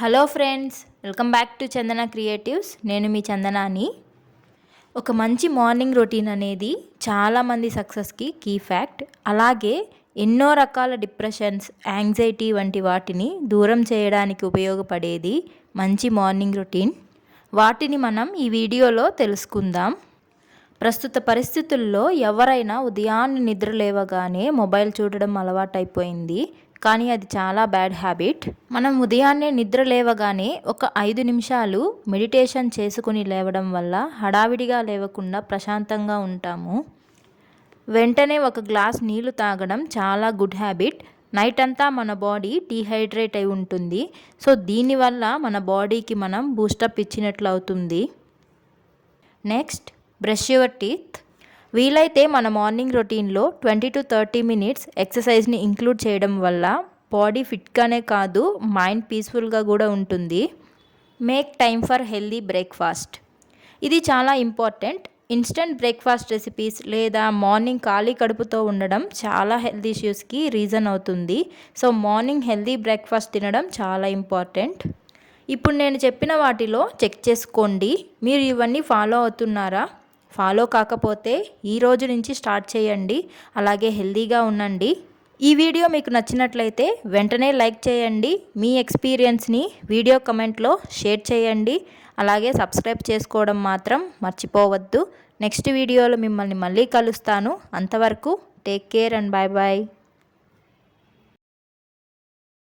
Hello friends welcome back to Chandana creatives. నేను మీ చందనాని. ఒక మంచి మార్నింగ్ రొటీన్ అనేది చాలామంది సక్సెస్కి కీ ఫ్యాక్ట్. అలాగే ఎన్నో రకాల డిప్రెషన్స్ యాంగ్జైటీ వంటి వాటిని దూరం చేయడానికి ఉపయోగపడేది మంచి మార్నింగ్ రొటీన్. వాటిని మనం ఈ వీడియోలో తెలుసుకుందాం. ప్రస్తుత పరిస్థితుల్లో ఎవరైనా ఉదయాన్నే నిద్ర లేవగానే మొబైల్ చూడడం అలవాటైపోయింది. కానీ అది చాలా బ్యాడ్ హ్యాబిట్ మనం ఉదయాన్నే నిద్ర లేవగానే ఒక ఐదు నిమిషాలు మెడిటేషన్ చేసుకుని లేవడం వల్ల హడావిడిగా లేవకుండా ప్రశాంతంగా ఉంటాము. వెంటనే ఒక గ్లాస్ నీళ్ళు తాగడం చాలా గుడ్ హ్యాబిట్ నైట్ అంతా మన బాడీ డీహైడ్రేట్ అయి ఉంటుంది. సో దీనివల్ల మన బాడీకి మనం బూస్టప్ ఇచ్చినట్లు అవుతుంది. నెక్స్ట్ బ్రష్ యువర్ టీత్ వీలైతే మన మార్నింగ్ రొటీన్లో ట్వంటీ టు థర్టీ మినిట్స్ ఎక్సర్సైజ్ని ఇంక్లూడ్ చేయడం వల్ల బాడీ ఫిట్గానే కాదు మైండ్ పీస్ఫుల్గా కూడా ఉంటుంది. Make time for healthy breakfast. ఇది చాలా ఇంపార్టెంట్. ఇన్స్టెంట్ బ్రేక్ఫాస్ట్ రెసిపీస్ లేదా మార్నింగ్ ఖాళీ కడుపుతో ఉండడం చాలా హెల్త్ ఇష్యూస్కి రీజన్ అవుతుంది. సో మార్నింగ్ హెల్దీ బ్రేక్ఫాస్ట్ తినడం చాలా ఇంపార్టెంట్. ఇప్పుడు నేను చెప్పిన వాటిలో చెక్ చేసుకోండి. మీరు ఇవన్నీ ఫాలో అవుతున్నారా? ఫాలో కాకపోతే ఈ రోజు నుంచి స్టార్ట్ చేయండి అలాగే హెల్దీగా ఉండండి. ఈ వీడియో మీకు నచ్చినట్లయితే వెంటనే లైక్ చేయండి మీ ఎక్స్పీరియన్స్ని వీడియో కమెంట్లో షేర్ చేయండి అలాగే సబ్స్క్రైబ్ చేసుకోవడం మాత్రం మర్చిపోవద్దు. నెక్స్ట్ వీడియోలో మిమ్మల్ని మళ్ళీ కలుస్తాను. అంతవరకు take care and bye bye